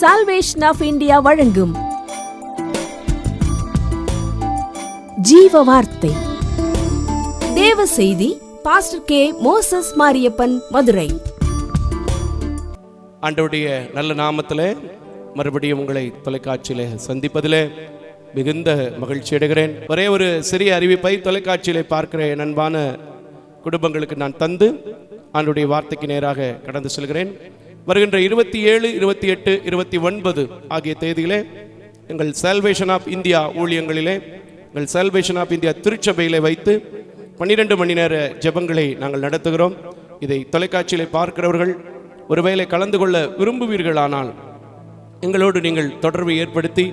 Salvation of India வழங்கும். ஜீவ வார்த்தை தேவ செய்தி pastor K Moses Mariappan Madurai. ஆண்டவுடைய நல்ல நாமத்தில் மறுபடியும் உங்களை தொலைக்காட்சியில் சந்திப்பதிலே மிகுந்த மகிழ்ச்சி அடைகிறேன். ஒரே ஒரு சிறிய அறிவிப்பை தொலைக்காட்சியில் பார்க்கிற நண்பான குடும்பங்களுக்கு நான் தந்து ஆண்டுடைய வார்த்தைக்கு நேராக கடந்து செல்கிறேன். வருகின்ற இருபத்தி ஏழு இருபத்தி எட்டு இருபத்தி ஒன்பது ஆகிய தேதியிலே எங்கள் சால்வேஷன் ஆஃப் இந்தியா ஊழியங்களிலே எங்கள் சால்வேஷன் ஆஃப் இந்தியா திருச்சபையிலே வைத்து பன்னிரண்டு மணி நேர ஜெபங்களை நாங்கள் நடத்துகிறோம். இதை தொலைக்காட்சியிலே பார்க்கிறவர்கள் ஒருவேளை கலந்து கொள்ள விரும்புவீர்களானால் எங்களோடு நீங்கள் தொடர்பை ஏற்படுத்தி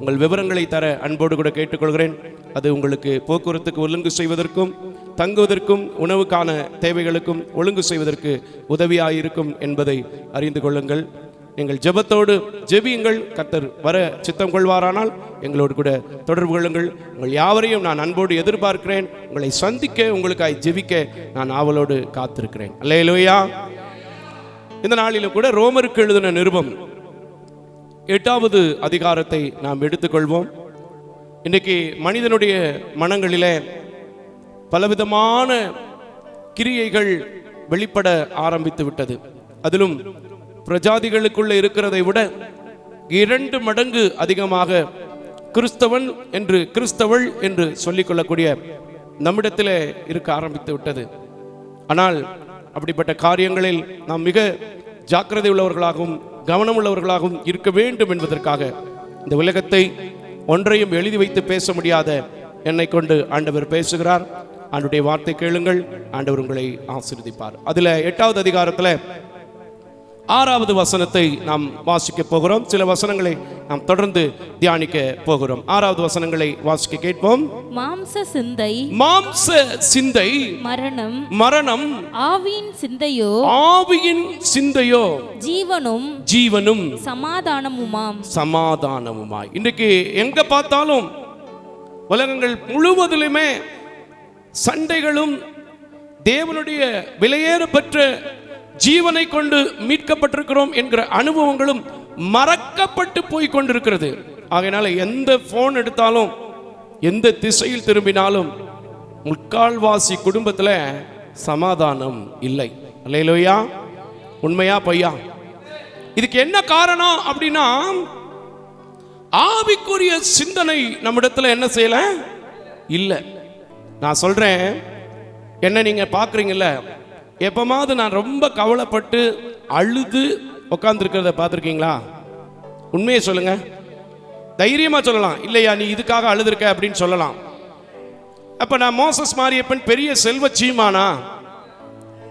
உங்கள் விவரங்களை தர அன்போடு கூட கேட்டுக்கொள்கிறேன். அது உங்களுக்கு போக்குவரத்துக்கு ஒழுங்கு செய்வதற்கும் தங்குவதற்கும் உணவுக்கான தேவைகளுக்கும் ஒழுங்கு செய்வதற்கு உதவியாயிருக்கும் என்பதை அறிந்து கொள்ளுங்கள். எங்கள் ஜெபத்தோடு ஜெபியுங்கள். கத்தர் வர சித்தம் கொள்வாரானால் எங்களோடு கூட தொடர்பு கொள்ளுங்கள். உங்கள் யாவரையும் நான் அன்போடு எதிர்பார்க்கிறேன். உங்களை சந்திக்க உங்களுக்காய் ஜெபிக்க நான் ஆவலோடு காத்திருக்கிறேன். அல்லையிலோயா இந்த நாளிலும் கூட ரோமருக்கு எழுதின நிருபம் எட்டாவது அதிகாரத்தை நாம் எடுத்துக்கொள்வோம். இன்னைக்கு மனிதனுடைய மனங்களிலே பலவிதமான கிரியைகள் வெளிப்பட ஆரம்பித்து விட்டது. அதிலும் பிரஜாதிகளுக்குள்ள இருக்கிறதை விட இரண்டு மடங்கு அதிகமாக கிறிஸ்தவன் என்று கிறிஸ்தவள் என்று சொல்லிக்கொள்ளக்கூடிய நம்மிடத்திலே இருக்க ஆரம்பித்து விட்டது. ஆனால் அப்படிப்பட்ட காரியங்களில் நாம் மிக ஜாக்கிரதை உள்ளவர்களாகவும் கவனம் உள்ளவர்களாகவும் இருக்க வேண்டும் என்பதற்காக இந்த உலகத்தை ஒன்றையும் எழுதி வைத்து பேச முடியாத என்னை கொண்டு ஆண்டவர் பேசுகிறார். ஆண்டுடைய வார்த்தை கேளுங்கள். ஆண்டவர் உங்களை ஆசீர்வதிப்பார். அதுல எட்டாவது அதிகாரத்தில் ஆறாவது வசனத்தை நாம் வாசிக்க போகிறோம். சில வசனங்களை நாம் தொடர்ந்து தியானிக்க போகிறோம். ஆறாவது வசனங்களை வாசிக்க கேட்போம். மாம்ச சிந்தை மாம்ச சிந்தை மரணம் மரணம் ஆவியின் சிந்தையோ ஆவியின் சிந்தையோ ஜீவனும் ஜீவனும் சமாதானமுமாம். சமாதானமுமாய். இன்றைக்கு எங்க பார்த்தாலும் உலகங்கள் முழுவதிலுமே சண்டைகளும் தேவனுடைய விலையேறப்பெற்ற ஜீவனை கொண்டு மீட்கப்பட்டிருக்கிறோம் என்கிற அனுபவங்களும் மறக்கப்பட்டு போய் கொண்டிருக்கிறது. ஆகையினால எந்த போன் எடுத்தாலும் எந்த திசையில் திரும்பினாலும் முக்கால்வாசி குடும்பத்தில் சமாதானம் இல்லை. அல்லையிலோயா உண்மையா பையா இதுக்கு என்ன காரணம் அப்படின்னா ஆவிக்குரிய சிந்தனை நம்மிடத்துல என்ன செய்யல? இல்லை. நான் சொல்றேன் என்ன நீங்க பாக்குறீங்கல்ல எப்பமாவது நான் ரொம்ப கவலைப்பட்டு அழுது உட்காந்துருக்கிறத பார்த்துருக்கீங்களா? உண்மையை சொல்லுங்க. தைரியமாக சொல்லலாம். இல்லையா நீ இதுக்காக அழுதுருக்க அப்படின்னு சொல்லலாம். அப்போ நான் மோசஸ் மாரியப்பன் பெரிய செல்வ சீமானா?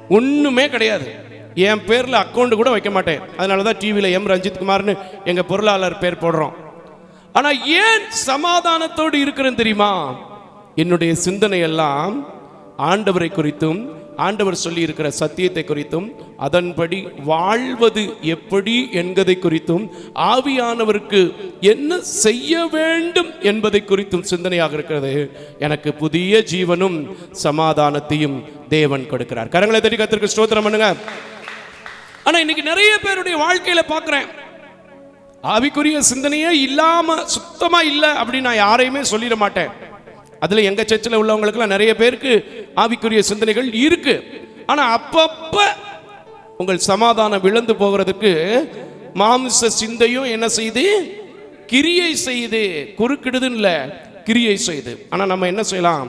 ஒன்றுமே கிடையாது. என் பேரில் அக்கௌண்ட்டு கூட வைக்க மாட்டேன். அதனால தான் டிவியில் எம் ரஞ்சித் குமார்னு எங்கள் பொருளாளர் பேர் போடுறோம். ஆனால் ஏன் சமாதானத்தோடு இருக்கிறேன் தெரியுமா? என்னுடைய சிந்தனை எல்லாம் ஆண்டவரை குறித்தும் ஆண்டவர் சொல்லி இருக்கிற சத்தியத்தை குறித்தும் அதன்படி வாழ்வது எப்படி என்பதை குறித்தும் ஆவியானவருக்கு என்ன செய்ய வேண்டும் என்பதை குறித்தும் சிந்தனையாக இருக்கிறது. எனக்கு புதிய ஜீவனும் சமாதானத்தையும் தேவன் கொடுக்கிறார். கரங்களை தட்டி கத்திற்கு ஸ்தோத்திரம் பண்ணுங்க. ஆனா இன்னைக்கு நிறைய பேருடைய வாழ்க்கையில பாக்குறேன். ஆவிக்குரிய சிந்தனையே இல்லாம சுத்தமா இல்லை அப்படின்னு நான் யாரையுமே சொல்லிட மாட்டேன். அதில் எங்கள் சர்ச்சில் உள்ளவங்களுக்குலாம் நிறைய பேருக்கு ஆவிக்குரிய சிந்தனைகள் இருக்கு. ஆனால் அப்பப்ப உங்கள் சமாதானம் விழுந்து போகிறதுக்கு மாமிச சிந்தையும் என்ன செய்து? கிரியை செய்து. குறுக்கிடுதுன்னு இல்லை கிரியை செய்து. ஆனால் நம்ம என்ன செய்யலாம்?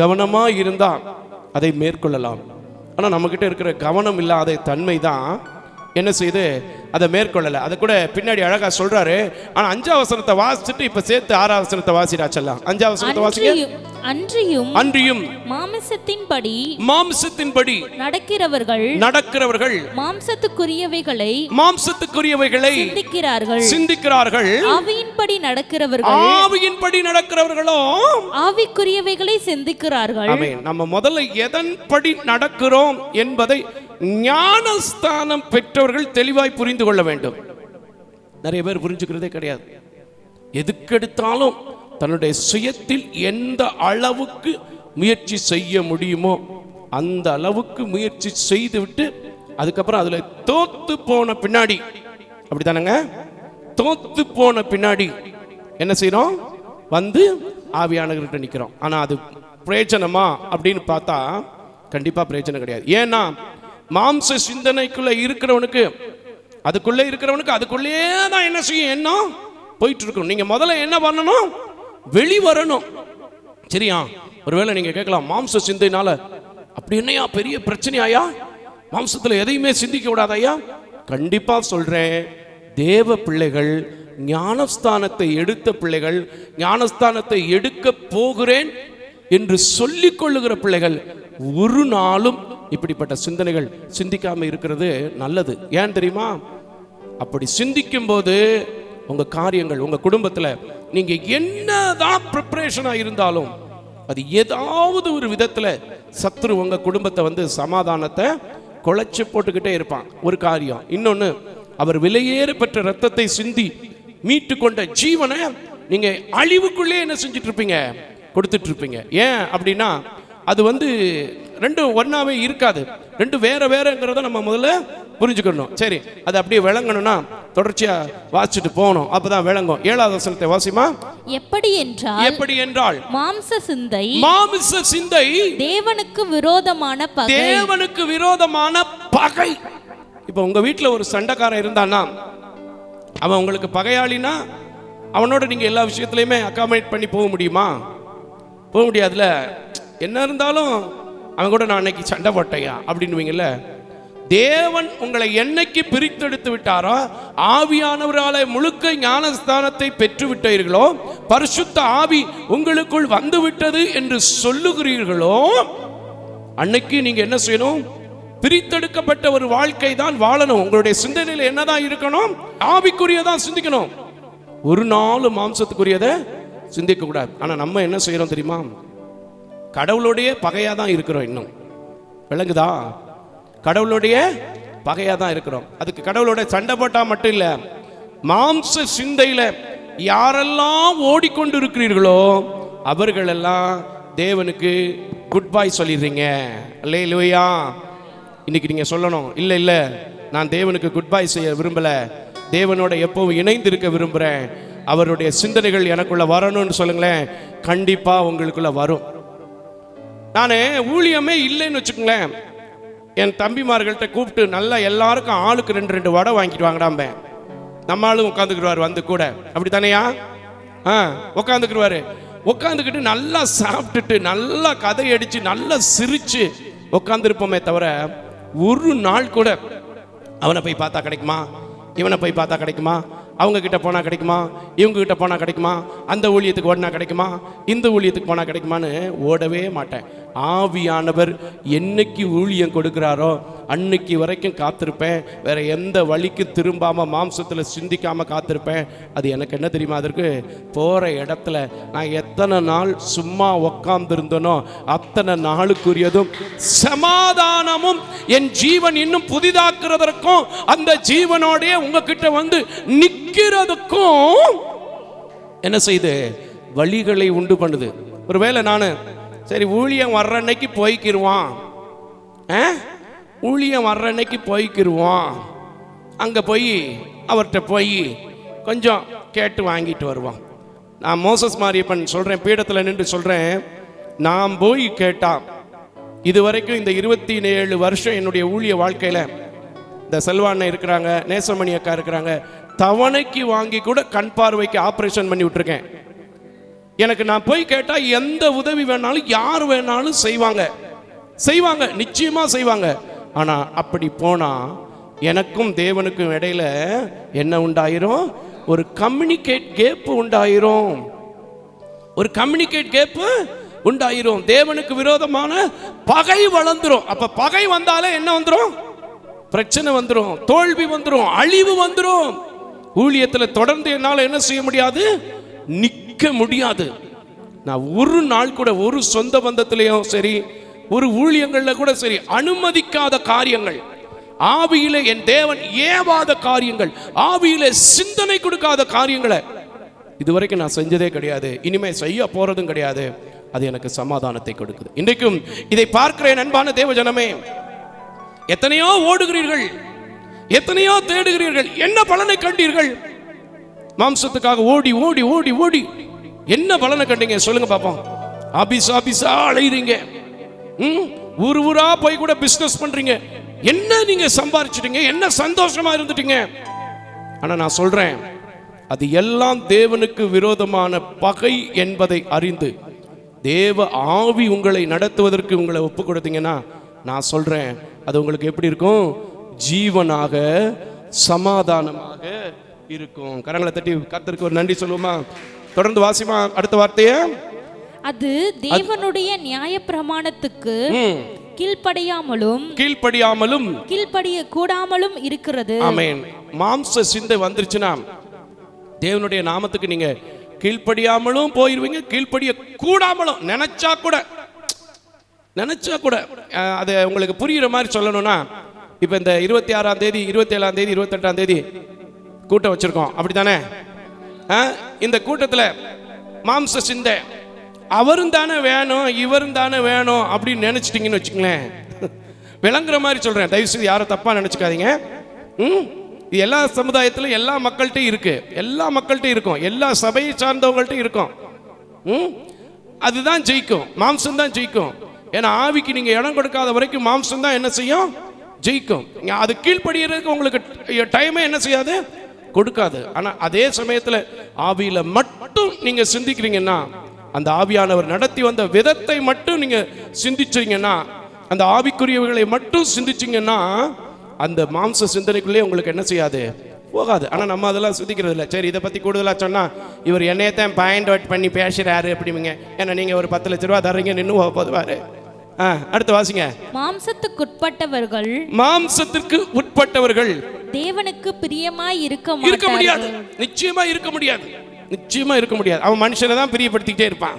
கவனமா இருந்தால் அதை மேற்கொள்ளலாம். ஆனால் நம்மக்கிட்ட இருக்கிற கவனம் இல்லாத தன்மை தான் என்ன செய்து? அதை மேற்கொள்ளல. அதை கூட பின்னாடி அழகா சொல்றாரு. ஆனா அஞ்சாவது வசனத்தை வாசிச்சுட்டு இப்ப சேர்த்து ஆறாவது வசனத்தை வாசிடா செல்லாம் அஞ்சாவது வசனத்தை வாசிக்க அன்றியும் அன்றியும் மாமிசத்தின்படி மாம்சத்தின்படி நடக்கிறவர்கள் நடக்கிறவர்கள் மாம்சத்துக்குரியவைகளை மாம்சத்துக்குரியவைகளை சிந்திக்கிறார்கள். சிந்திக்கிறார்கள். ஆவியின்படி நடக்கிறவர்கள் ஆவியின்படி நடக்கிறவர்களோ ஆவிக்குரியவைகளை சிந்திக்கிறார்கள். நம்ம முதல்ல எதன்படி நடக்கிறோம் என்பதை ஞானஸ்தானம் பெற்றவர்கள் தெளிவாய் புரிந்து புரிந்து கொள்ள வேண்டும். நிறைய பேர் புரிஞ்சுக்கிறதே கிடையாது. எதுக்கெடுத்தாலும் தன்னுடைய சுயத்தில் எந்த அளவுக்கு முயற்சி செய்ய முடியுமோ அந்த அளவுக்கு முயற்சி செய்துவிட்டு அதுக்கப்புறம் அதில் தோத்து போன பின்னாடி அப்படித்தானங்க? தோத்து போன பின்னாடி என்ன செய்றோம்? வந்து ஆவியானவர்கிட்ட நிற்கிறோம் ஆனால் அது பிரயோஜனமா அப்படின்னு பார்த்தா கண்டிப்பாக பிரயோஜனம் கிடையாது. ஏன்னா மாம்ச சிந்தனைக்குள்ள இருக்கிறவனுக்கு அதுக்குள்ளே இருக்கிறவனுக்கு அதுக்குள்ளே தான் என்ன செய்யும்? என்ன? போயிட்டு இருக்கும் நீங்கள் முதல்ல என்ன பண்ணணும்? வெளி வரணும் சரியா? ஒருவேளை நீங்கள் கேட்கலாம் மாம்ச சிந்தைனால அப்படி என்னையா பெரிய பிரச்சனையாயா? மாம்சத்தில் எதையுமே சிந்திக்க கூடாதயா கண்டிப்பாக சொல்கிறேன் தேவ பிள்ளைகள் ஞானஸ்தானத்தை எடுத்த பிள்ளைகள் ஞானஸ்தானத்தை எடுக்க போகிறேன் என்று சொல்லிக் கொள்ளுகிற பிள்ளைகள் ஒரு நாளும் இப்படிப்பட்ட சிந்தனைகள் சிந்திக்காம இருக்கிறது நல்லது. ஏன் தெரியுமா? அப்படி சிந்திக்கும் போது உங்க காரியங்கள் உங்க குடும்பத்துல நீங்க என்னதான் ப்ரிப்பரேஷனா இருந்தாலும் அது ஏதாவது ஒரு விதத்துல சத்ரு உங்க குடும்பத்தை வந்து சமாதானத்தை குழைச்சி போட்டுக்கிட்டே இருப்பான். ஒரு காரியம். இன்னொன்னு அவர் விலையேறு பெற்ற ரத்தத்தை சிந்தி மீட்டு கொண்ட ஜீவனை நீங்க அழிவுக்குள்ளே என்ன செஞ்சுட்டு இருப்பீங்க? கொடுத்துட்டு இருப்பீங்க. ஏன் அப்படின்னா அது வந்து ரெண்டும் ஒன்னாவே இருக்காது. ரெண்டு வேற வேறங்கிறத நம்ம முதல்ல புரிஞ்சுக்கணும். சரி அது அப்படியே விளங்கணும்னா தொடர்ச்சியா வாசிச்சுட்டு போகணும். அப்பதான் விளங்கும். ஏழாவது வசனத்தை வாசிமா? எப்படி என்றால் எப்படி என்றால்? மாம்ச சிந்தை மாமிச சிந்தை தேவனுக்கு விரோதமான பகை. தேவனுக்கு விரோதமான பகை. இப்போ உங்க வீட்ல ஒரு சண்டைக்காரன் இருந்தானா அவன் உங்களுக்கு பகையாளினா அவனோட நீங்க எல்லா விஷயத்துலையுமே அக்காமடேட் பண்ணி போக முடியுமா? போக முடியாதுல என்ன இருந்தாலும் அவன் கூட நான் அன்னைக்கு சண்டை போட்டையா? அப்படின்னுவீங்கல்ல? தேவன் உங்களை என்னைக்கு பிரித்தெடுத்து விட்டாரோ ஆவியானவரால முழுக்க ஞானஸ்தானத்தை பெற்று விட்டீர்களோ பரிசுத்த ஆவி உங்களுக்குள் வந்து விட்டது என்று சொல்லுகிறீர்களோ அன்னைக்கு நீங்க என்ன செய்யணும்? பிரித்தெடுக்கப்பட்ட ஒரு வாழ்க்கை தான் வாழணும். உங்களுடைய சிந்தனையில் என்னதான் இருக்கணும்? ஆவிக்குரியதான் சிந்திக்கணும். ஒரு நாள் மாம்சத்துக்குரியதை சிந்திக்க கூடாது ஆனா நம்ம என்ன செய்யறோம் தெரியுமா? கடவுளுடைய பகையாக தான் இருக்கிறோம் இன்னும். விளங்குதா? கடவுளுடைய பகையாக தான் இருக்கிறோம். அதுக்கு கடவுளோட சண்டை போட்டால் மட்டும் இல்லை மாம்ச சிந்தையில் யாரெல்லாம் ஓடிக்கொண்டு இருக்கிறீர்களோ அவர்களெல்லாம் தேவனுக்கு குட் பாய் சொல்லிடுறீங்க. இல்லை லூயா இன்னைக்கு நீங்கள் சொல்லணும் இல்லை இல்லை நான் தேவனுக்கு குட் பாய் செய்ய விரும்பல. தேவனோட எப்பவும் இணைந்து இருக்க விரும்புகிறேன் அவருடைய சிந்தனைகள் எனக்குள்ளே வரணும்னு சொல்லுங்களேன். கண்டிப்பாக உங்களுக்குள்ளே வரும். நான் ஊழியமே இல்லைன்னு வச்சுக்கோங்களேன். என் தம்பிமார்கள்ட்ட கூப்பிட்டு நல்லா எல்லாருக்கும் ஆளுக்கு ரெண்டு ரெண்டு வடை வாங்கிட்டு வாங்கடாம்பே. நம்ம ஆளும் உட்காந்துக்கிடுவார் வந்து கூட. அப்படி தானேயா ஆ உட்காந்துக்குருவாரு உட்காந்துக்கிட்டு நல்லா சாப்பிட்டுட்டு நல்லா கதை அடித்து நல்லா சிரித்து உட்காந்துருப்போமே தவிர ஒரு நாள் கூட அவனை போய் பார்த்தா கிடைக்குமா? இவனை போய் பார்த்தா கிடைக்குமா? அவங்க கிட்ட போனால் கிடைக்குமா? இவங்க கிட்ட போனால் கிடைக்குமா? அந்த ஊழியத்துக்கு ஓடினா கிடைக்குமா? இந்த ஊழியத்துக்கு போனால் கிடைக்குமான்னு ஓடவே மாட்டேன். ஆவியானவர் என்னைக்கு ஊழியம் கொடுக்குறாரோ அன்னைக்கு வரைக்கும் காத்திருப்பேன். வேற எந்த வழிக்கு திரும்பாமல் மாம்சத்தில் சிந்திக்காமல் காத்திருப்பேன். அது எனக்கு என்ன தெரியுமா அதற்கு? போகிற இடத்துல நான் எத்தனை நாள் சும்மா உக்காந்துருந்தனோ அத்தனை நாளுக்குரியதும் சமாதானமும் என் ஜீவன் இன்னும் புதிதாக்குறதற்கும் அந்த ஜீவனோடைய உங்ககிட்ட வந்து நிற்கிறதுக்கும் என்ன செய்யுது வழிகளை உண்டு பண்ணுது. ஒருவேளை நான் சரி ஊழியம் வர்ற அன்னைக்கு போய்க்கிருவான். ஆ? ஊழியம் வர்ற அன்னைக்கு போய்க்கிருவான். அங்கே போய் அவர்கிட்ட போய் கொஞ்சம் கேட்டு வாங்கிட்டு வருவான். நான் மோசஸ் மாரியப்பன் சொல்கிறேன் பீடத்தில் நின்று சொல்கிறேன் நான் போய் கேட்டான் இது வரைக்கும் இந்த இருபத்தி ஏழு வருஷம் என்னுடைய ஊழிய வாழ்க்கையில் இந்த செல்வாண்ணன் இருக்கிறாங்க நேசமணி அக்கா இருக்கிறாங்க தவணைக்கு வாங்கி கூட கண் பார்வைக்கு ஆப்ரேஷன் பண்ணி விட்டுருக்கேன். எனக்கு நான் போய் கேட்டால் எந்த உதவி வேணாலும் யார் வேணாலும் செய்வாங்க. செய்வாங்க நிச்சயமாக செய்வாங்க. ஆனால் அப்படி போனால் எனக்கும் தேவனுக்கும் இடையில என்ன உண்டாயிரும்? ஒரு கம்யூனிகேட் கேப் உண்டாயிரும். ஒரு கம்யூனிகேட் கேப்பு உண்டாயிரும். தேவனுக்கு விரோதமான பகை வளர்ந்துரும். அப்ப பகை வந்தாலே என்ன வந்துடும் பிரச்சனை வந்துடும் தோல்வி வந்துடும் அழிவு வந்துடும் ஊழியத்தில் தொடர்ந்து என்னால் என்ன செய்ய முடியாது? நிக்க முடியாது. நான் ஒரு நாள் கூட ஒரு சொந்த பந்தத்திலையும் சரி ஒரு ஊழியங்களில் கூட சரி அனுமதிக்காத காரியங்கள் ஆவியில என் தேவன் ஏவாத காரியங்கள் ஆவியில சிந்தனை கொடுக்காத காரியங்களை இதுவரைக்கும் நான் செஞ்சதே கிடையாது. இனிமே செய்ய போறதும் கிடையாது. அது எனக்கு சமாதானத்தை கொடுக்குது. இன்றைக்கும் இதை பார்க்கிறேன் அன்பான தேவ ஜனமே எத்தனையோ ஓடுகிறீர்கள் எத்தனையோ தேடுகிறீர்கள் என்ன பலனை கண்டீர்கள்? மாம்சத்துக்காக ஓடி ஓடி ஓடி ஓடி என்ன பலனை கண்டீங்க? சொல்லுங்க பாப்போம். ஆபீஸ் ஆபீஸா அழையிறீங்க ம்? ஊர் ஊரா போய் கூட பிசினஸ் பண்றீங்க. என்ன நீங்க சம்பாரிச்சிட்டீங்க? என்ன சந்தோஷமா இருந்துட்டீங்க? ஆனா நான் சொல்றேன் அது எல்லாம் தேவனுக்கு விரோதமான பகை என்பதை அறிந்து தேவ ஆவி உங்களை நடத்துவதற்கு உங்களை ஒப்பு கொடுத்தீங்கன்னா நான் சொல்றேன் அது உங்களுக்கு எப்படி இருக்கும்? ஜீவனாக சமாதானமாக இருக்கும். கரங்களை தட்டி கத்திற்கு ஒரு நன்றி சொல்லுவோமா? தொடர்ந்து வாசிமா அடுத்த வார்த்தையை? அது தேவனுடைய நியாயப்பிரமாணத்துக்கு ம். கீழ்ப்படியாமலும் கீழ்ப்படியாமலும் கீழ்ப்படிய கூடாமலும் இருக்கிறது. ஆமென். மாம்ச சிந்தை வந்துருச்சுன்னா தேவனுடைய நாமத்துக்கு நீங்க கீழ்ப்படியாமலும் போயிருவீங்க கீழ்ப்படிய கூடாமலும். நினைச்சா கூட நினைச்சா கூட அது உங்களுக்கு புரியுற மாதிரி சொல்லணும்னா இப்போ இந்த இருபத்தி ஆறாம் தேதி இருபத்தி ஏழாம் தேதி இருபத்தெட்டாம் தேதி கூட்டம் வச்சிருக்கோம். அப்படித்தானே? இந்த கூட்டத்தில் மாம்ச சிந்தை. அவரும் தானே வேணும் இவரும் தானே வேணும் அப்படின்னு நினைச்சிட்டிங்கன்னு வச்சுங்களேன் விளங்குற மாதிரி சொல்கிறேன் தயவு செய்து யாரும் தப்பாக நினச்சிக்காதீங்க. ம்? இது எல்லா சமுதாயத்திலும் எல்லா மக்கள்கிட்டையும் இருக்குது எல்லா மக்கள்கிட்டையும் இருக்கும். எல்லா சபையை சார்ந்தவங்கள்ட்டையும் இருக்கும். ம்? அதுதான் ஜெயிக்கும். மாம்சம் தான் ஜெயிக்கும். ஏன்னா ஆவிக்கு நீங்கள் இடம் கொடுக்காத வரைக்கும் மாம்சம் தான் என்ன செய்யும்? ஜெயிக்கும். அது கீழ்ப்படுகிறதுக்கு உங்களுக்கு டைமே என்ன செய்யாது? கொடுக்காது. ஆனால் அதே சமயத்தில் ஆவியில் மட்டும் நீங்கள் சிந்திக்கிறீங்கன்னா அந்த ஆவியானவர் நடத்தி வந்த விதத்தை மட்டும் நீங்கள் சிந்திச்சீங்கன்னா அந்த ஆவிக்குரியவர்களை மட்டும் சிந்திச்சீங்கன்னா அந்த மாம்ச சிந்தனைக்குள்ளே உங்களுக்கு என்ன செய்யாது? போகாது. ஆனால் நம்ம அதெல்லாம் சிந்திக்கிறது இல்லை. சரி இதை பற்றி கூடுதலாக சொன்னால் இவர் என்னையத்தான் பாயிண்ட் அவுட் பண்ணி பேசுகிறாரு அப்படிங்க ஏன்னா நீங்கள் ஒரு பத்து லட்ச ரூபா தர்றீங்க நின்று போதுவாரு. அடுத்து வாசிங்க. மாம்சத்துக்குட்பட்டவர்கள் மாம்சத்திற்கு உட்பட்டவர்கள். தேவனுக்கு பிரியமாய் இருக்க இருக்க முடியாது. நிச்சயமா இருக்க முடியாது. நிச்சயமா இருக்க முடியாது. அவன் மனுஷனை தான் பிரியப்படுத்திக்கிட்டே இருப்பான்.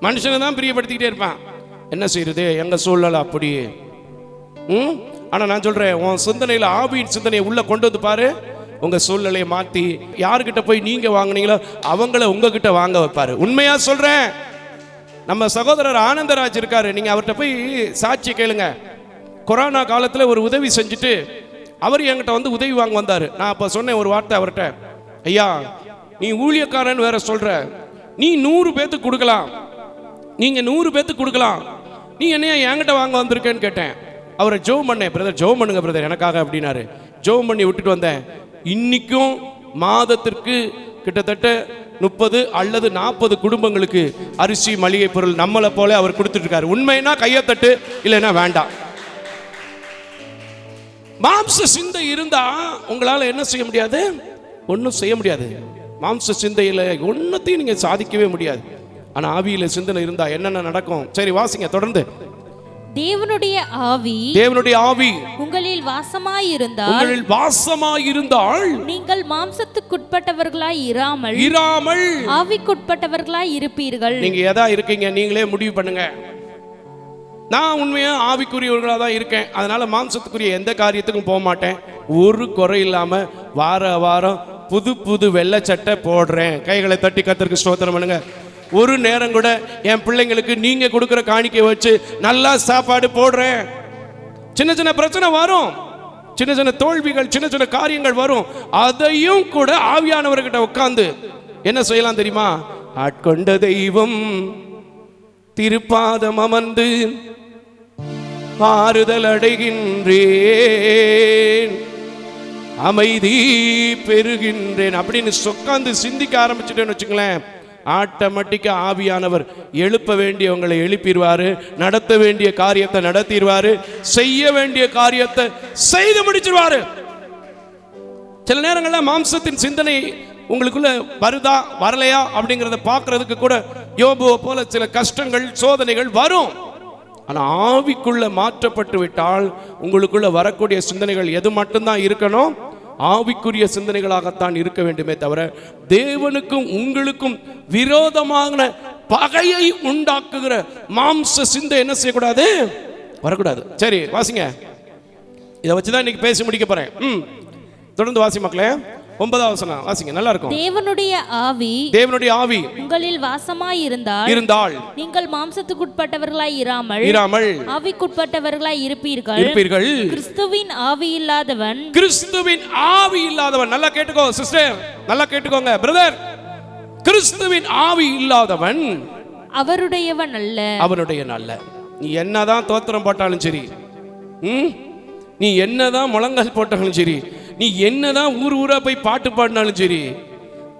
மனுஷனை தான் பிரியப்படுத்திக்கிட்டே இருப்பான். என்ன செய்யறது எங்க சூழ்நிலை அப்படி. ம்? ஆனா நான் சொல்றேன் உன் சிந்தனையில ஆவியின் சிந்தனையை உள்ள கொண்டு வந்து பாரு. உங்க சூழ்நிலையை மாத்தி யாருக்கிட்ட போய் நீங்க வாங்குனீங்களோ அவங்கள உங்ககிட்ட வாங்க வைப்பாரு. உண்மையா சொல்றேன். நம்ம சகோதரர் ஆனந்தராஜ் இருக்காரு. நீங்க அவர்கிட்ட போய் சாட்சி கேளுங்க. கொரோனா காலத்தில் ஒரு உதவி செஞ்சுட்டு அவர் என்கிட்ட வந்து உதவி வாங்க வந்தார். நான் அப்போ சொன்னேன் ஒரு வார்த்தை அவர்கிட்ட. ஐயா நீ ஊழியக்காரன் வேற சொல்ற. நீ நூறு பேத்துக்கு கொடுக்கலாம். நீங்க நூறு பேத்துக்கு கொடுக்கலாம். நீ என்னையா என்கிட்ட வாங்க வந்திருக்கேன்னு கேட்டேன். அவரை ஜோம் பண்ணேன் பிரதர் ஜோம் பண்ணுங்க பிரதர் எனக்காக அப்படின்னாரு. ஜோம் பண்ணி விட்டுட்டு வந்தேன். இன்னைக்கும் மாதத்திற்கு கிட்டத்தட்ட முப்பது அல்லது நாற்பது குடும்பங்களுக்கு அரிசி மளிகை பொருள் நம்மளை போல அவர் கொடுத்துட்டு இருக்காரு உண்மைனா கையத்தட்டு இல்லைன்னா வேண்டாம். மாம்ச சிந்தை இருந்தா உங்களால என்ன செய்ய முடியாது? ஒன்றும் செய்ய முடியாது. மாம்ச சிந்தையில ஒன்னத்தையும் நீங்க சாதிக்கவே முடியாது. ஆனால் ஆவியில் சிந்தனை இருந்தால் என்னென்ன நடக்கும்? சரி வாசிங்க தொடர்ந்து. தேவனுடைய ஆவி தேவனுடைய ஆவி உங்களில் வாசமாயிருந்தால் உங்களில் வாசமாயிருந்தால் நீங்கள் மாம்சத்துக்குட்பட்டவர்களாய் இராமல் இராமல் ஆவிக்குட்பட்டவர்களாய் இருப்பீர்கள். நீங்க எதா இருக்கீங்க நீங்களே முடிவு பண்ணுங்க. நான் உண்மையா ஆவிக்குரியவர்களாக தான் இருக்கேன். அதனால மாம்சத்துக்குரிய எந்த காரியத்துக்கும் போக மாட்டேன். ஒரு குறை இல்லாம வார வாரம் புது புது வெள்ளை சட்டை போடுறேன். கைகளை தட்டி கத்திற்கு ஸ்தோத்திரம் பண்ணுங்க. ஒரு நேரம் கூட என் பிள்ளைங்களுக்கு நீங்க கொடுக்குற காணிக்கை வச்சு நல்லா சாப்பாடு போடுறேன். சின்ன சின்ன பிரச்சனை வரும். சின்ன சின்ன தோல்விகள் சின்ன சின்ன காரியங்கள் வரும். அதையும் கூட ஆவியானவர்கிட்ட உட்காந்து என்ன செய்யலாம் தெரியுமா? ஆட்கொண்ட தெய்வம் திருப்பாதம் அமர்ந்து ஆறுதல் அடைகின்றேன். அமைதி பெறுகின்றேன் அப்படின்னு சொக்காந்து சிந்திக்க ஆரம்பிச்சுட்டேன்னு வச்சுங்களேன் ஆட்டோமேட்டிக்காக ஆவியானவர் எழுப்ப வேண்டியவங்களை எழுப்பிடுவாரு நடத்த வேண்டிய காரியத்தை நடத்திடுவாரு செய்ய வேண்டிய காரியத்தை செய்து முடிச்சிருவாரு சில நேரங்களில் மாம்சத்தின் சிந்தனை உங்களுக்குள்ள வருதா வரலையா அப்படிங்கிறத பார்க்கறதுக்கு கூட யோபுவை போல சில கஷ்டங்கள் சோதனைகள் வரும். ஆனால் ஆவிக்குள்ள மாற்றப்பட்டு விட்டால் உங்களுக்குள்ள வரக்கூடிய சிந்தனைகள் எது மட்டும்தான் இருக்கணும்? ஆவிக்குரிய சிந்தனைகளாகத்தான் இருக்க வேண்டுமே தவிர தேவனுக்கும் உங்களுக்கும் விரோதமான பகையை உண்டாக்குகிற மாம்ச சிந்தை என்ன செய்யக்கூடாது? வரக்கூடாது. சரி வாசிங்க. இதை வச்சு தான் இன்னைக்கு பேசி முடிக்க போறேன். ம். தொடர்ந்து வாசி மக்களே. ஒன்பதாவது வசனம் வாசிங்க நல்லா இருக்கும் தேவனுடைய ஆவி தேவனுடைய ஆவி உங்களில் வாசமாய் இருந்தால் இருந்தால் நீங்கள் மாம்சத்துக்குட்பட்டவர்களாய் இராமல் இராமல் ஆவிக்குட்பட்டவர்களாய் இருப்பீர்கள். இருப்பீர்கள். கிறிஸ்துவின் ஆவி இல்லாதவன் கிறிஸ்துவின் ஆவி இல்லாதவன். நல்லா கேட்டுக்கோ சிஸ்டர் நல்லா கேட்டுக்கோங்க பிரதர் கிறிஸ்துவின் ஆவி இல்லாதவன் அவருடையவன் அல்ல. அவனுடைய நல்ல நீ என்னதான் தோத்திரம் போட்டாலும் சரி நீ என்னதான் முழங்கால் போட்டாலும் சரி நீ என்னதான் ஊர் ஊரா போய் பாட்டு பாடினாலும் சரி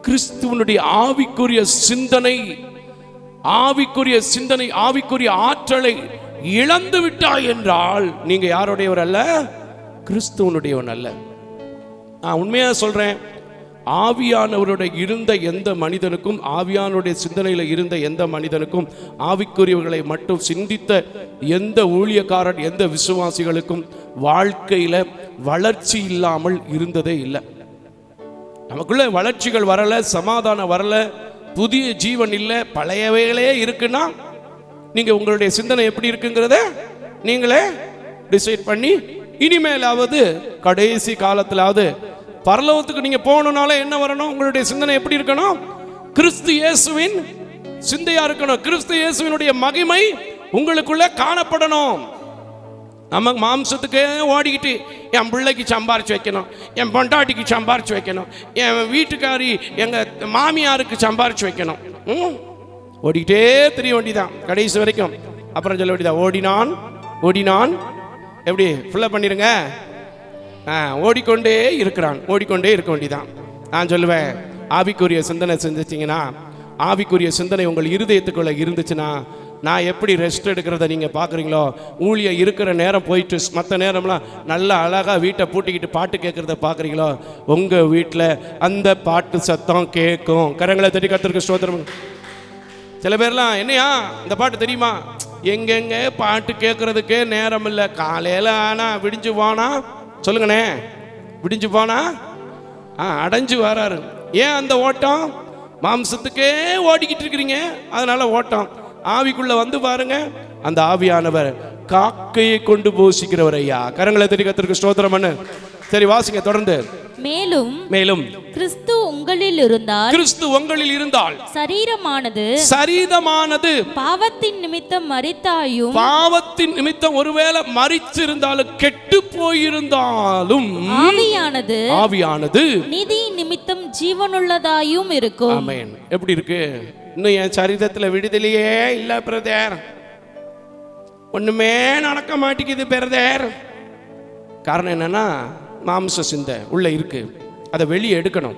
கிறிஸ்துவனுடைய ஆவிக்குரிய சிந்தனை ஆவிக்குரிய சிந்தனை ஆவிக்குரிய ஆற்றலை இழந்து விட்டாய் என்றால் நீங்க யாருடையவர் அல்ல? கிறிஸ்துவனுடையவன் அல்ல. நான் உண்மையா சொல்றேன் ஆவியானவருடைய இருந்த எந்த மனிதனுக்கும் ஆவியானுடைய சிந்தனையில் இருந்த எந்த மனிதனுக்கும் ஆவிக்குரியவர்களை மட்டும் சிந்தித்த எந்த ஊழியக்காரன் எந்த விசுவாசிகளுக்கும் வாழ்க்கையில வளர்ச்சி இல்லாமல் இருந்ததே இல்லை. நமக்குள்ள வளர்ச்சிகள் வரல சமாதானம் வரல புதிய ஜீவன் இல்லை பழைய வேலையே இருக்குன்னா நீங்க உங்களுடைய சிந்தனை எப்படி இருக்குங்கிறத நீங்களே டிசைட் பண்ணி இனிமேலாவது கடைசி காலத்திலாவது பரலோகத்துக்கு நீங்க போகணும்னால என்ன வரணும்? உங்களுடைய சிந்தனை எப்படி இருக்கணும்? கிறிஸ்து இயேசுவின் சிந்தையா இருக்கணும். கிறிஸ்து இயேசுவினுடைய மகிமை உங்களுக்குள்ள காணப்படணும். நம்ம மாம்சத்துக்கே ஓடிக்கிட்டு என் பிள்ளைக்கு சம்பாரிச்சு வைக்கணும். என் பொண்டாட்டிக்கு சம்பாரிச்சு வைக்கணும். என் வீட்டுக்காரி எங்கள் மாமியாருக்கு சம்பாரிச்சு வைக்கணும். ம்? ஓடிக்கிட்டே தெரிய வேண்டிதான் கடைசி வரைக்கும். அப்புறம் சொல்ல வேண்டியதான் ஓடினான் ஓடினான். எப்படி? ஃபுல்லாக பண்ணிடுங்க ஓடிக்கொண்டே இருக்கிறான். ஓடிக்கொண்டே இருக்க வேண்டிதான். நான் சொல்லுவேன் ஆவிக்குரிய சிந்தனை செஞ்சிச்சிங்கன்னா ஆவிக்குரிய சிந்தனை உங்கள் இருதயத்துக்குள்ளே இருந்துச்சுன்னா நான் எப்படி ரெஸ்ட் எடுக்கிறத நீங்கள் பார்க்குறீங்களோ ஊழியம் இருக்கிற நேரம் போயிட்டு மற்ற நேரம்லாம் நல்லா அழகாக வீட்டை பூட்டிக்கிட்டு பாட்டு கேட்குறத பார்க்குறீங்களோ உங்கள் வீட்டில் அந்த பாட்டு சத்தம் கேட்கும். கரங்களை தட்டி கத்திருக்க ஸ்தோத்திரம். சில பேர்லாம் என்னையா இந்த பாட்டு தெரியுமா? எங்கெங்கே பாட்டு கேட்குறதுக்கே நேரம் இல்லை காலையில் ஆனால் விடிஞ்சு போனால் சொல்லுங்கண்ணே. விடிஞ்சு போனா? ஆ அடைஞ்சு வராரு. ஏன் அந்த ஓட்டம்? மாம்சத்துக்கே ஓடிக்கிட்டு இருக்கிறீங்க. அதனால ஓட்டம். ஆவிக்குள்ள வந்து பாருங்க. அந்த ஆவியானவர் காக்கையை கொண்டு போசிக்கிறவர் ஐயா. கரங்களை தட்டி கத்திருக்கு ஸ்தோத்திரம் பண்ணு. சரி வாசிங்க தொடர்ந்து. மேலும் மேலும் கிறிஸ்து உங்களில் இருந்தால் கிறிஸ்து உங்களில் இருந்தால் சரீரமானது சரீதமானது பாவத்தின் நிமித்தம் மரித்தாயும் பாவத்தின் நிமித்தம் ஒருவேளை மறிச்சிருந்தாலும் கெட்டு போயிருந்தாலும் ஆவியானது ஆவியானது நிதியின் நிமித்தம் ஜீவனுள்ளதாயும் இருக்கும். ஆமென். எப்படி இருக்கு? இன்னும் என் சரிதத்துல விடுதலையே இல்ல பிரதர். ஒண்ணுமே நடக்க மாட்டேங்குது பிரதர். காரணம் என்னன்னா மாம்ச சிந்தை உள்ளே இருக்குது அதை வெளியே எடுக்கணும்.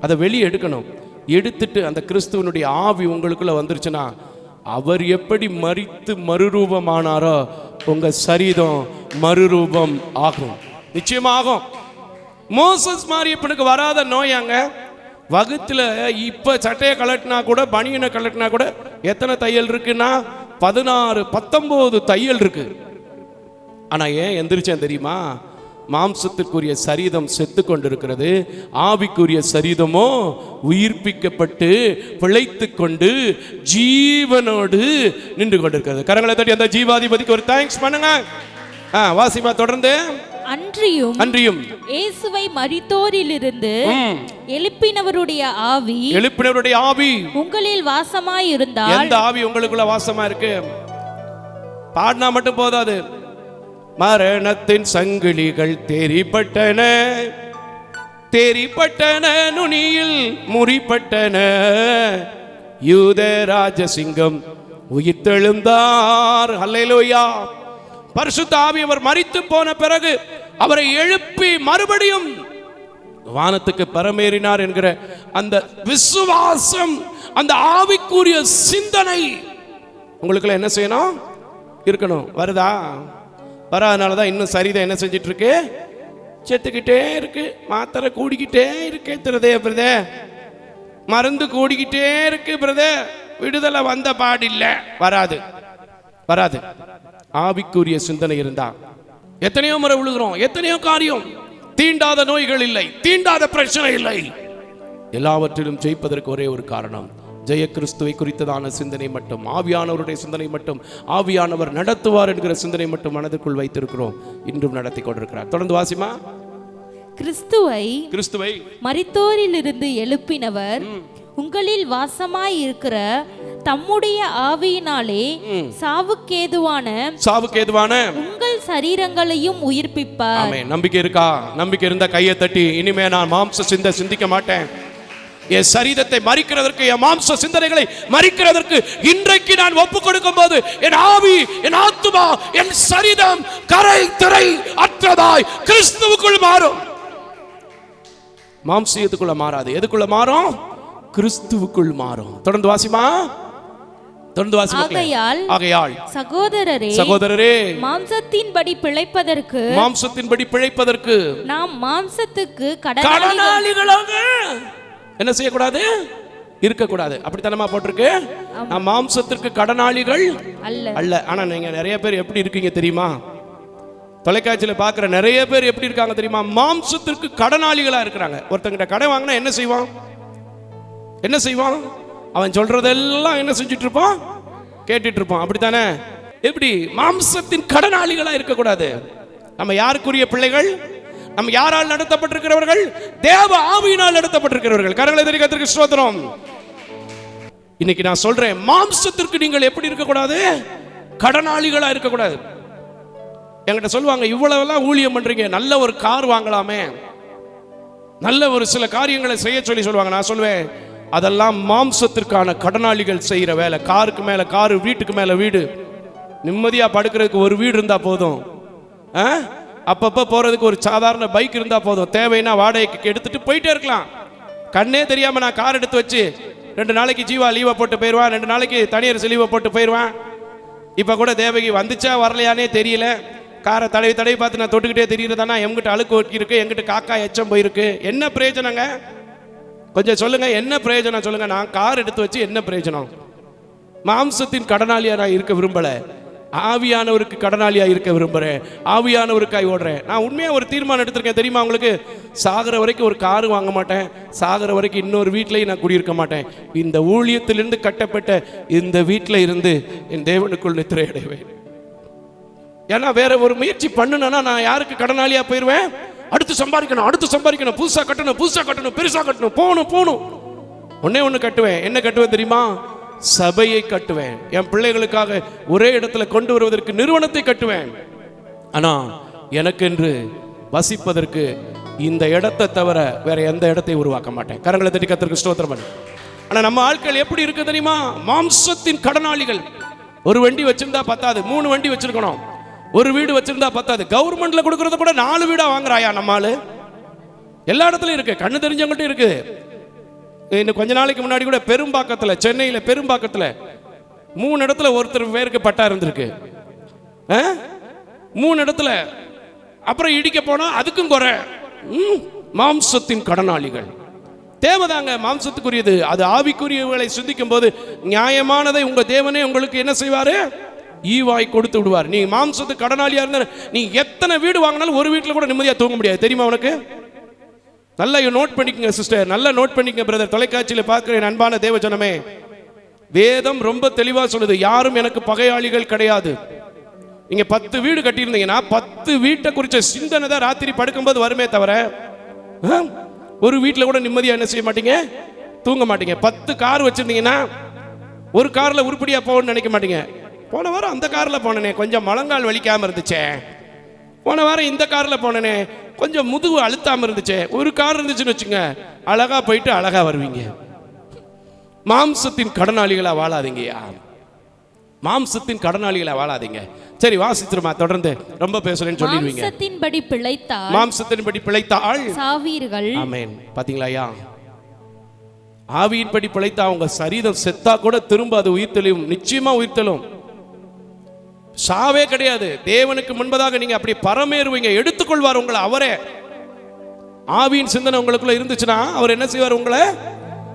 அதை வெளியே எடுக்கணும். எடுத்துட்டு அந்த கிறிஸ்துவனுடைய ஆவி உங்களுக்குள்ள வந்துருச்சுன்னா அவர் எப்படி மறித்து மறுரூபமானாரோ உங்க சரீரம் மறுரூபம் ஆகும். நிச்சயமாகும். மோசஸ் மாரியப்பனுக்கு வராத நோயாங்க வகுத்துல இப்ப சட்டையை கலட்டினா கூட பனியனை கலட்டினா கூட எத்தனை தையல் இருக்குன்னா பதினாறு பத்தொன்பது தையல் இருக்கு. ஆனா ஏன் எந்திரிச்சேன் தெரியுமா? மாம்சத்திற்குரிய சரீதம் செத்து கொண்டிருக்கிறது ஆவிக்குரிய சரீதமோ உயிர்ப்பிக்கப்பட்டு பிழைத்து கொண்டு ஜீவனோடு நின்று கொண்டிருக்கிறது. கரங்களை தட்டி அந்த ஜீவாதிபதிக்கு ஒரு தேங்க்ஸ் பண்ணுங்க. ஆ வாசிமா தொடர்ந்து. அன்றியும் அன்றியும். இயேசுவை மரித்தோரிலிருந்து எழுப்பினவருடைய ஆவி எழுப்பினவருடைய ஆவி. உங்களில் வாசமாயிருந்தால் எந்த ஆவி உங்களுக்குள்ள வாசமா இருக்கு? பாடினா மட்டும் போதாது. மரணத்தின் சங்கிலிகள் தேறிப்பட்டன தேறிப்பட்டன நுனியில் முறிப்பட்டன யூத ராஜசிங்கம் உயிர்த்தெழுந்தார். அல்லேலூயா. பரிசுத்தாவி அவர் மறித்து போன பிறகு அவரை எழுப்பி மறுபடியும் வானத்துக்கு பரமேறினார் என்கிற அந்த விசுவாசம் அந்த ஆவிக்குரிய சிந்தனை. உங்களுக்குள்ள என்ன செய்யணும்? இருக்கணும். வருதா? வராதனால தான் இன்னும் சரிதான் என்ன செஞ்சிட்டு இருக்கு செத்துக்கிட்டே இருக்கு. மாத்திரை கூடிக்கிட்டே இருக்கு பிரதே பிரதே மருந்து கூடிக்கிட்டே இருக்கு பிரதே விடுதலை வந்த பாடில்லை வராது. வராது. ஆவிக்குரிய சிந்தனை இருந்தா. எத்தனையோ முறை விழுகிறோம் எத்தனையோ காரியம். தீண்டாத நோய்கள் இல்லை. தீண்டாத பிரச்சனை இல்லை. எல்லாவற்றிலும் ஜெயிப்பதற்கு ஒரே ஒரு காரணம். ஜெய கிறிஸ்துவை குறித்ததான சிந்தனை மட்டும் ஆவியானவருடைய சிந்தனை மட்டும் ஆவியானவர் நடத்துவார் என்கிற சிந்தனை மட்டும் மனதுக்குள் வைத்திருக்கிறோம். இன்றும் நடத்தி கொண்டிருக்கிறார். தொடர்ந்து வாசிமா? கிறிஸ்துவை கிறிஸ்துவை மரித்தோரிலிருந்து எழுப்பினவர் உங்களில் வாசமாய் இருக்கிற தம்முடைய ஆவியினாலே சாவுக்கேதுவான சாவுக்கு ஏதுவான உங்கள் சரீரங்களையும் உயிர்ப்பிப்பார். நம்பிக்கை இருக்கா? நம்பிக்கை இருந்தா கையை தட்டி இனிமே நான் மாம்ச சிந்த சிந்திக்க மாட்டேன். என் சரீரத்தை மறிக்கிறதற்கு என் மாம்ச சிந்தனைகளை மறிக்கிறதற்கு இன்றைக்கு நான் ஒப்பு கொடுக்கும் போது என் ஆவி என் ஆத்துமா என் சரீரம் கரை திரை அற்றதாய் கிறிஸ்துவுக்குள் மாறும். மாம்சியத்துக்குள்ள மாறாது. எதுக்குள்ள மாறும்? கிறிஸ்துவுக்குள் மாறும். தொடர்ந்து வாசிமா? தொடர்ந்து வாசி மக்களே. ஆகையால் ஆகையால் சகோதரரே சகோதரரே மாம்சத்தின்படி பிழைப்பதற்கு மாம்சத்தின்படி பிழைப்பதற்கு நாம் மாம்சத்துக்கு கடனாளிகள். கடனாளிகளாக என்ன செய்யக்கூடாது? இருக்கக்கூடாது. அப்படித்தனமா போட்டிருக்கு? நான் மாம்சத்திற்கு கடனாளிகள் அல்ல. அல்ல. ஆனா நீங்க நிறைய பேர் எப்படி இருக்கீங்க தெரியுமா? தொலைக்காட்சியில பார்க்குற நிறைய பேர் எப்படி இருக்காங்க தெரியுமா? மாம்சத்திற்கு கடனாளிகளா இருக்கிறாங்க. ஒருத்தங்கிட்ட கடன் வாங்கினா என்ன செய்வான்? என்ன செய்வான்? அவன் சொல்றதெல்லாம் என்ன செஞ்சுட்டு இருப்பான் கேட்டுட்டு இருப்பான் அப்படித்தானே? எப்படி? மாம்சத்தின் கடனாளிகளா இருக்கக்கூடாது. நம்ம யாருக்குரிய பிள்ளைகள்? நம்ம யாரால் நடத்தப்பட்டிருக்கிறவர்கள்? தேவ ஆவியினால் நடத்தப்பட்டிருக்கிறவர்கள். கரங்களை தெரிவிக்கிறதுக்கு ஸ்தோத்திரம். இன்னைக்கு நான் சொல்றேன் மாம்சத்திற்கு நீங்கள் எப்படி இருக்கக்கூடாது? கடனாளிகளா இருக்கக்கூடாது. என்கிட்ட சொல்லுவாங்க இவ்வளவெல்லாம் ஊழியம் பண்றீங்க நல்ல ஒரு கார் வாங்கலாமே. நல்ல ஒரு சில காரியங்களை செய்ய சொல்லி சொல்லுவாங்க. நான் சொல்லுவேன் அதெல்லாம் மாம்சத்திற்கான கடனாளிகள் செய்யற வேலை. காருக்கு மேல காரு வீட்டுக்கு மேல வீடு. நிம்மதியா படுக்கிறதுக்கு ஒரு வீடு இருந்தா போதும். ஆ? அப்பப்போ போகிறதுக்கு ஒரு சாதாரண பைக் இருந்தால் போதும். தேவைன்னா வாடகைக்கு எடுத்துகிட்டு போயிட்டே இருக்கலாம். கண்ணே தெரியாமல் நான் கார் எடுத்து வச்சு ரெண்டு நாளைக்கு ஜீவா லீவை போட்டு போயிடுவான் ரெண்டு நாளைக்கு தனியார் லீவை போட்டு போயிடுவான் இப்போ கூட தேவகி வந்துச்சா வரலையானே தெரியல. காரை தடவி தடவி பார்த்து நான் தொட்டுக்கிட்டே தெரியுறதானா எங்கிட்ட அழுக்கு ஒட்டி இருக்கு எங்கிட்ட காக்கா எச்சம் போயிருக்கு. என்ன பிரயோஜனங்க? கொஞ்சம் சொல்லுங்க என்ன பிரயோஜனம் சொல்லுங்க? நான் கார் எடுத்து வச்சு என்ன பிரயோஜனம்? மாம்சத்தின் கடனாளியாக நான் இருக்க விரும்பலை. ஆவியானவருக்கு கடனாளியாக இருக்க விரும்புகிறேன் ஆவியானவருக்காய் ஓடுறேன். நான் உண்மையாக ஒரு தீர்மானம் எடுத்திருக்கேன் தெரியுமா உங்களுக்கு? சாகிற வரைக்கும் ஒரு கார் வாங்க மாட்டேன். சாகிற வரைக்கும் இன்னொரு வீட்டிலையும் நான் குடியிருக்க மாட்டேன். இந்த ஊழியத்திலிருந்து கட்டப்பட்ட இந்த வீட்டில் இருந்து என் தேவனுக்குள் நித்திரை அடைவேன் ஏன்னா வேற ஒரு முயற்சி பண்ணுனா நான் யாருக்கு கடனாளியாக போயிடுவேன் அடுத்து சம்பாதிக்கணும் அடுத்து சம்பாதிக்கணும். புதுசாக கட்டணும் புதுசாக கட்டணும் பெருசாக கட்டணும். போகணும் போகணும். ஒன்னே ஒன்று கட்டுவேன். என்ன கட்டுவேன் தெரியுமா? சபையை கட்டுவேன். என் பிள்ளைகளுக்காக ஒரே இடத்துல கொண்டு வருவதற்கு நிறுவனத்தை கட்டுவேன். ஆனா எனக்கென்று வசிப்பதற்கு இந்த இடத்தை தவிர வேற எந்த இடத்தை உருவாக்க மாட்டேன். கரங்களை தட்டி கத்திற்கு ஸ்தோத்திரம் பண்ணு. ஆனா நம்ம ஆட்கள் எப்படி இருக்கு தெரியுமா? மாம்சத்தின் கடனாளிகள். ஒரு வண்டி வச்சிருந்தா பத்தாது மூணு வண்டி வச்சிருக்கணும். ஒரு வீடு வச்சிருந்தா பத்தாது. கவர்மெண்ட்ல கொடுக்கறத கூட நாலு வீடா வாங்குறாயா நம்மளு எல்லா இடத்துலயும் இருக்கு. கண்ணு தெரிஞ்சவங்கள்ட்ட இருக்கு. இன்னும் கொஞ்ச நாளைக்கு முன்னாடி கூட பெரும்பாக்கத்தில் சென்னையில் பெரும்பாக்கத்தில் மூணு இடத்துல ஒருத்தர் பேருக்கு பட்டா இருந்திருக்கு. ஆ? மூணு இடத்துல. அப்புறம் இடிக்க போனால் அதுக்கும் குறை. மாம்சத்தின் கடனாளிகள். தேவைதாங்க மாம்சத்துக்குரியது. அது ஆவிக்குரியவர்களை சிந்திக்கும் போது நியாயமானதை உங்கள் தேவனே உங்களுக்கு என்ன செய்வாரு? ஈவாய் கொடுத்து விடுவார். நீ மாம்சத்து கடனாளியாக இருந்தார் நீ எத்தனை வீடு வாங்கினாலும் ஒரு வீட்டில் கூட நிம்மதியாக தூங்க முடியாது. தெரியுமா உனக்கு? நல்லா நோட் பண்ணிக்கங்க சிஸ்டர் நல்லா நோட் பண்ணிக்கங்க பிரதர் தொலைக்காட்சியில் பார்க்குற அன்பான தேவஜனமே. வேதம் ரொம்ப தெளிவாக சொல்லுது. யாரும் எனக்கு பகையாளிகள் கிடையாது. நீங்க பத்து வீடு கட்டியிருந்தீங்கன்னா பத்து வீட்டை குறித்த சிந்தனை தான் ராத்திரி படுக்கும்போது வருமே தவிர ஆ, ஒரு வீட்டில் கூட நிம்மதியாக என்ன செய்ய மாட்டீங்க? தூங்க மாட்டீங்க. பத்து கார் வச்சுருந்தீங்கன்னா ஒரு காரில் உருப்படியாக போகணும்னு நினைக்க மாட்டீங்க. போன வாரம் அந்த காரில் போனேனே. கொஞ்சம் மழங்கால் வலிக்காமல் இருந்துச்சே. போன வாரம் இந்த கார்ல போனனே கொஞ்சம் முதுகு அழுத்தாம இருந்துச்சே. ஒரு கார் இருந்துச்சுன்னு வச்சுங்க அழகா போயிட்டு அழகா வருவீங்க. மாம்சத்தின் கடனாளிகளா வாழாதீங்கயா மாம்சத்தின் கடனாளிகளா வாழாதீங்க. சரி வாசித்துருமா தொடர்ந்து ரொம்ப பேசுறேன்னு சொல்லிடுவீங்க. மாம்சத்தின்படி பிழைத்தால் மாம்சத்தின்படி பிழைத்தாள் சாவீர்கள். ஆமென். பாத்தீங்களா ஐயா ஆவியின்படி பிழைத்தா உங்க சரீரம் செத்தா கூட திரும்ப அது உயிர்த்தெழும். நிச்சயமா உயிர்த்தெழும். சாவே கிடையாது. தேவனுக்கு முன்பதாக நீங்க அப்படி பரமேறுவீங்க. எடுத்துக்கொள்வார் உங்களை அவரே. ஆவியின் சிந்தனை உங்களுக்குள்ள இருந்துச்சுன்னா அவர் என்ன செய்வார் உங்களை?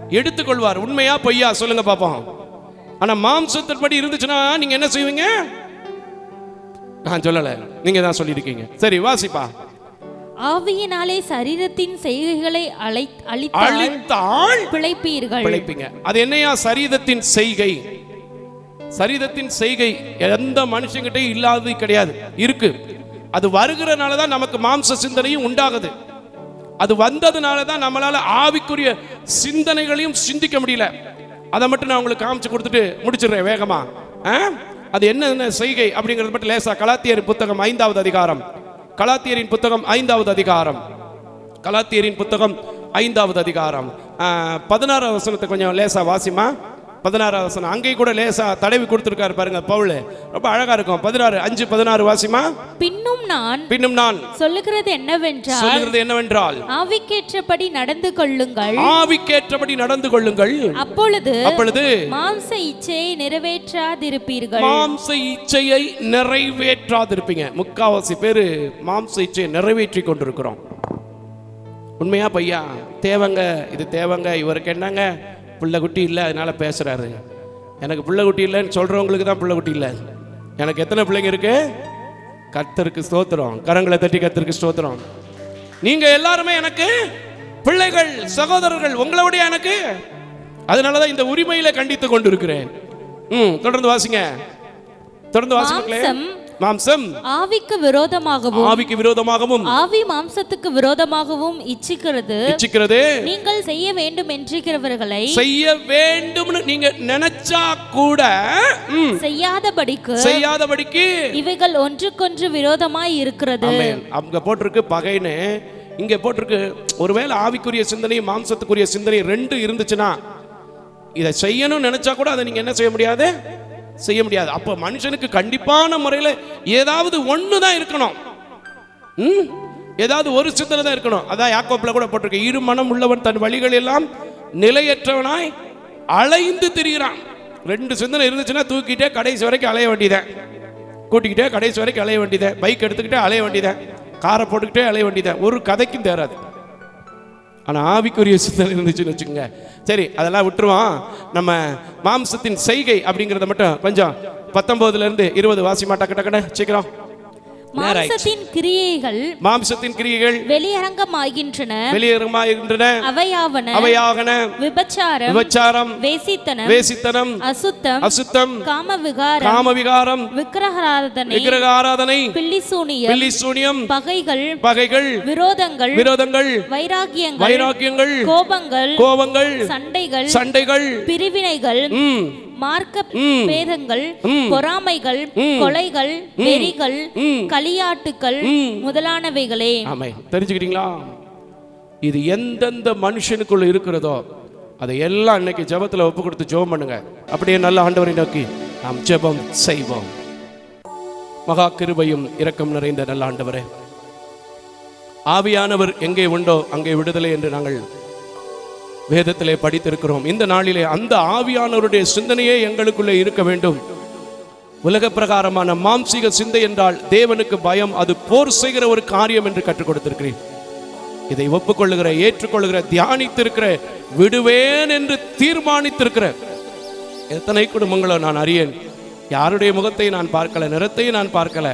எடுத்துக்கொள்வார். உண்மையா பொய்யா? சொல்லுங்க பாப்போம். ஆனா மாம்சத்தின்படி இருந்துச்சுன்னா நீங்க என்ன செய்வீங்க? நான் சொல்லல. நீங்க தான் சொல்லியிருக்கீங்க. சரி வாசிப்பா. ஆவியினாலே சரீரத்தின் செய்கைகளை அழை அழித்தால் பிழைப்பீர்கள். பிழைப்பீங்க. அது என்னையா? சரீரத்தின் செய்கை. சரீரத்தின் செய்கை எந்த மனுஷங்கிட்டையும் இல்லாதது கிடையாது. இருக்கு. அது வருகிறனால தான் நமக்கு மாம்ச சிந்தனையும் உண்டாகுது. அது வந்ததுனால தான் நம்மளால ஆவிக்குரிய சிந்தனைகளையும் சிந்திக்க முடியல. அதை மட்டும் நான் உங்களுக்கு காமிச்சு கொடுத்துட்டு முடிச்சிடுறேன் வேகமா. ஆ? அது என்ன செய்கை அப்படிங்கிறது மட்டும் லேசா கலாத்தியர் புத்தகம் ஐந்தாவது அதிகாரம். கலாத்தியரின் புத்தகம் ஐந்தாவது அதிகாரம். கலாத்தியரின் புத்தகம் ஐந்தாவது அதிகாரம். பதினாறாவது வசனத்தை கொஞ்சம் லேசா வாசிமா பதினாறாவது வசனம். அங்கேயும் கூட லேசா தடவி கொடுத்துருக்காரு பாருங்க பவுல். ரொம்ப அழகா இருக்கும். பதினாறு அஞ்சு பதினாறு வாசிமா? பின்னும் நான். பின்னும் நான். சொல்லுகிறது என்னவென்றால் சொல்லுகிறது என்னவென்றால் ஆவிக்கேற்றபடி நடந்து கொள்ளுங்கள். ஆவிக்கேற்றபடி நடந்து கொள்ளுங்கள். அப்பொழுது அப்பொழுது மாம்ச இச்சையை நிறைவேற்றாதிருப்பீர்கள். மாம்ச இச்சையை நிறைவேற்றாதிருப்பீங்க. முக்காவாசி பேரு மாம்ச இச்சையை நிறைவேற்றி கொண்டிருக்கிறோம். உண்மையா பையா தேவங்க இது தேவங்க இவருக்கு என்னங்க? பிள்ளை குட்டி இல்லை அதனால பேசுகிறாரு எனக்கு பிள்ளை குட்டி இல்லைன்னு சொல்கிறவங்களுக்கு தான் பிள்ளை குட்டி இல்லை. எனக்கு எத்தனை பிள்ளைங்க இருக்கு? கத்தருக்கு ஸ்தோத்திரம். கரங்களை தட்டி கத்தருக்கு ஸ்தோத்திரம். நீங்கள் எல்லாருமே எனக்கு பிள்ளைகள் சகோதரர்கள் உங்களோடைய எனக்கு. அதனால தான் இந்த உரிமையில கண்டித்து கொண்டிருக்கிறேன். ம் தொடர்ந்து வாசிங்க. தொடர்ந்து வாசிங்களேன் மாம்சம். ஆவிக்கு விரோதமாகவும் ஆவிக்கு விரோதமாகவும். ஆவி மாம்சத்துக்கு விரோதமாகவும் இச்சிக்கிறது. இச்சிக்கிறது. நீங்கள் செய்ய வேண்டும் என்றிருக்கிறவர்களை செய்ய வேண்டும்னு நீங்க நினைச்சா கூட செய்யாதபடிக்கு செய்யாதபடிக்கு. இவைகள் ஒன்றுக்கொன்று விரோதமாய் இருக்கிறது. அங்க போட்டிருக்கு பகைன்னு. இங்க போட்டிருக்கு ஒருவேளை ஆவிக்குரிய சிந்தனை மாம்சத்துக்குரிய சிந்தனை ரெண்டு இருந்துச்சுன்னா இதை செய்யணும்னு நினைச்சா கூட அதை நீங்க என்ன செய்ய முடியாது? செய்ய முடியாது. அப்ப மனுஷனுக்கு கண்டிப்பான முறையில் ஏதாவது ஒன்று தான் இருக்கணும். ம்? ஏதாவது ஒரு சிந்தனை தான் இருக்கணும். அதான் யாக்கோப்பில் கூட போட்டிருக்கு. இரு மனம் உள்ளவன் தன் வழிகள் எல்லாம் நிலையற்றவனாய் அலைந்து திரிகிறான். ரெண்டு சிந்தனை இருந்துச்சுன்னா தூக்கிட்டே கடைசி வரைக்கும் அலைய வேண்டியதேன் கூட்டிக்கிட்டே கடைசி வரைக்கும் அலைய வேண்டியதேன் பைக் எடுத்துக்கிட்டே அலைய வேண்டியதேன் காரை போட்டுக்கிட்டே அலைய வேண்டியதேன் ஒரு கதைக்கும் தேராது. ஆனால் ஆவிக்குரிய சிந்தனை இருந்துச்சுன்னு வச்சுக்கோங்க. சரி அதெல்லாம் விட்டுருவான் நம்ம மாம்சத்தின் செய்கை அப்படிங்கிறத மட்டும் கொஞ்சம் பத்தொம்போதுலேருந்து இருபது வாசி மாட்டாக்க டக்குன்னு சீக்கிரம். மாம்சத்தின் கிரியைகள் மாம்சத்தின் கிரியைகள் வெளியரங்கமாகின்றன. வெளியேறமாகின்றன அவையாவன அவையாகன விபச்சாரம் விபச்சாரம் வேசித்தனம் வேசித்தனம் அசுத்தம் அசுத்தம் காம விகாரம் காமவிகாரம் விக்கிரகாராதனை விக்கிரக ஆராதனை பில்லிசூனியம் பில்லி சூனியம் பகைகள் பகைகள் விரோதங்கள் விரோதங்கள் வைராகியங்கள் வைராக்கியங்கள் கோபங்கள் கோபங்கள் சண்டைகள் சண்டைகள் பிரிவினைகள் மார்க்க. பேதங்கள். பொறாமைகள். கொலைகள் வெறிகள். களியாட்டுக்கள். முதலானவைகளே ஆமை தெரிஞ்சுக்கிட்டீங்களா இது எந்தெந்த மனுஷனுக்குள்ள இருக்கிறதோ அதை எல்லாம் இன்னைக்கு ஜெபத்துல ஒப்பு கொடுத்து ஜெபம் பண்ணுங்க அப்படியே நல்ல ஆண்டவரை நோக்கி நாம் ஜெபம் செய்வோம் மகா கிருபையும் இரக்கம் நிறைந்த நல்ல ஆண்டவரே ஆவியானவர் எங்கே உண்டோ அங்கே விடுதலை என்று நாங்கள் வேதத்திலே படித்திருக்கிறோம். இந்த நாளிலே அந்த ஆவியானவருடைய சிந்தனையே எங்களுக்குள்ளே இருக்க வேண்டும். உலக பிரகாரமான மாம்சீக சிந்தை என்றால் தேவனுக்கு பயம் அது போர் செய்கிற ஒரு காரியம் என்று கற்றுக் கொடுத்திருக்கிறேன். இதை ஒப்புக்கொள்ளுகிற ஏற்றுக்கொள்ளுகிற தியானித்திருக்கிற விடுவேன் என்று தீர்மானித்திருக்கிற எத்தனை குடும்பங்களோ நான் அறியேன். யாருடைய முகத்தை நான் பார்க்கல நிறத்தையும் நான் பார்க்கல.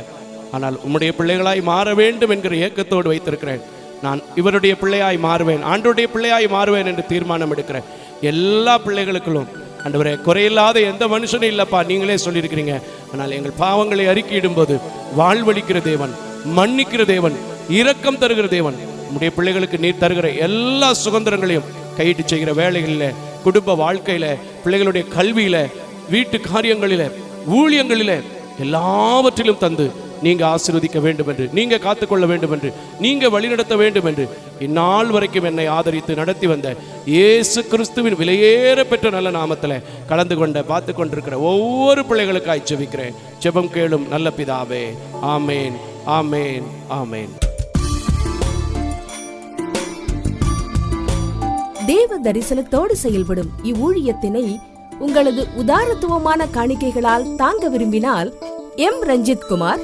ஆனால் உம்முடைய பிள்ளைகளாய் மாற வேண்டும் என்கிற ஏக்கத்தோடு வைத்திருக்கிறேன். நான் இவருடைய பிள்ளையாய் மாறுவேன் ஆண்டுடைய பிள்ளையாய் மாறுவேன் என்று தீர்மானம் எடுக்கிறேன். எல்லா பிள்ளைகளுக்கும் ஆண்டவரே குறையில்லாத எந்த மனுஷனும் இல்லைப்பா நீங்களே சொல்லியிருக்கிறீங்க. ஆனால் எங்கள் பாவங்களை அறிக்கையிடும்போது வாழ்வழிக்கிற தேவன் மன்னிக்கிற தேவன் இரக்கம் தருகிற தேவன் நம்முடைய பிள்ளைகளுக்கு நீர் தருகிற எல்லா சுதந்திரங்களையும் கையிட்டு செய்கிற வேலைகளில் குடும்ப வாழ்க்கையில பிள்ளைகளுடைய கல்வியில வீட்டு காரியங்களில ஊழியங்களில எல்லாவற்றிலும் தந்து நீங்க ஆசீர்வதிக்க வேண்டும் என்று நீங்க காத்துக்கொள்ள வேண்டும் என்று நீங்க வழிநடத்த வேண்டும் என்று இந்நாள் வரைக்கும் என்னை ஆதரித்து நடத்தி வந்த இயேசு கிறிஸ்துவின் விலையேற பெற்ற நல்ல நாமத்தில் கலந்து கொண்ட பார்த்து கொண்டிருக்கிற ஒவ்வொரு பிள்ளைகளுக்காய் செவிக்கிறேன் செபம் கேளும் நல்ல பிதாவே. ஆமேன் ஆமேன் ஆமேன். தேவ தரிசனத்தோடு செயல்படும் இவ்வூழியத்தினை உங்களது உதாரத்துவமான காணிக்கைகளால் தாங்க விரும்பினால் M. Ranjith Kumar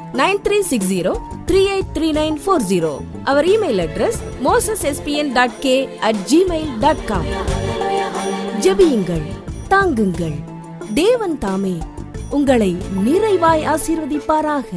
nine three six zero three eight three nine four zero. Our email address Moses SPN dot K at Gmail dot com ஜெபியுங்கள் தாங்குங்கள். தேவன் தாமே உங்களை நிறைவாய் ஆசீர்வதிப்பாராக.